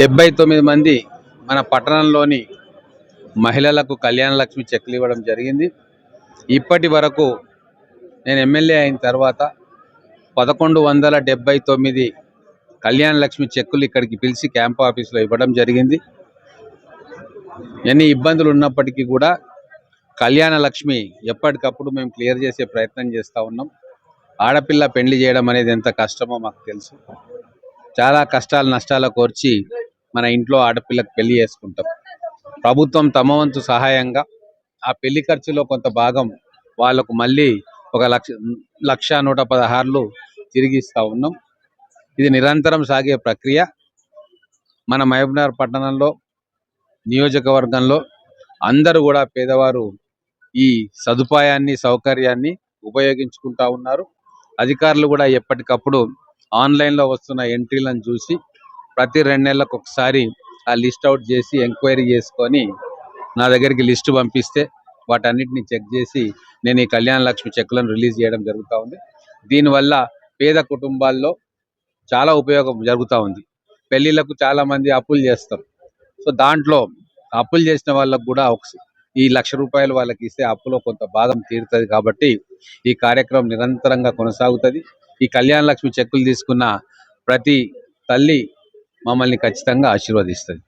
డెబ్బై తొమ్మిది మంది మన పట్టణంలోని మహిళలకు కళ్యాణ లక్ష్మి చెక్కులు ఇవ్వడం జరిగింది. ఇప్పటి వరకు నేను ఎమ్మెల్యే అయిన తర్వాత పదకొండు వందల డెబ్బై తొమ్మిది కళ్యాణ లక్ష్మి చెక్కులు ఇక్కడికి పిలిచి క్యాంప్ ఆఫీస్లో ఇవ్వడం జరిగింది. ఎన్ని ఇబ్బందులు ఉన్నప్పటికీ కూడా కళ్యాణ లక్ష్మి ఎప్పటికప్పుడు మేము క్లియర్ చేసే ప్రయత్నం చేస్తూ ఉన్నాం. ఆడపిల్ల పెళ్ళి చేయడం అనేది ఎంత కష్టమో మాకు తెలుసు. చాలా కష్టాలు నష్టాలు కోర్చి మన ఇంట్లో ఆడపిల్లకు పెళ్ళి చేసుకుంటాం. ప్రభుత్వం తమ వంతు సహాయంగా ఆ పెళ్ళి ఖర్చులో కొంత భాగం వాళ్ళకు మళ్ళీ ఒక లక్ష లక్ష నూట పదహారులు తిరిగిస్తా ఉన్నాం. ఇది నిరంతరం సాగే ప్రక్రియ. మన మహబూబ్నగర్ పట్టణంలో నియోజకవర్గంలో అందరూ కూడా పేదవారు ఈ సదుపాయాన్ని సౌకర్యాన్ని ఉపయోగించుకుంటా ఉన్నారు. అధికారులు కూడా ఎప్పటికప్పుడు ఆన్లైన్లో వస్తున్న ఎంట్రీలను చూసి ప్రతి రెండు నెలలకు ఒకసారి ఆ లిస్ట్ అవుట్ చేసి ఎంక్వైరీ చేసుకొని నా దగ్గరికి లిస్ట్ పంపిస్తే వాటన్నిటిని చెక్ చేసి నేను ఈ కళ్యాణ లక్ష్మి చెక్కులను రిలీజ్ చేయడం జరుగుతూ ఉంది. దీనివల్ల పేద కుటుంబాల్లో చాలా ఉపయోగం జరుగుతూ ఉంది. పెళ్ళిళ్ళకు చాలామంది అప్పులు చేస్తారు. సో దాంట్లో అప్పులు చేసిన వాళ్ళకు కూడా ఒక ఈ లక్ష రూపాయలు వాళ్ళకి ఇస్తే అప్పులో కొంత భాగం తీరుతుంది కాబట్టి ఈ కార్యక్రమం నిరంతరంగా కొనసాగుతుంది. ఈ కళ్యాణ లక్ష్మి చెక్కులు తీసుకున్న ప్రతి తల్లి మమ్మల్ని ఖచ్చితంగా ఆశీర్వదిస్తుంది.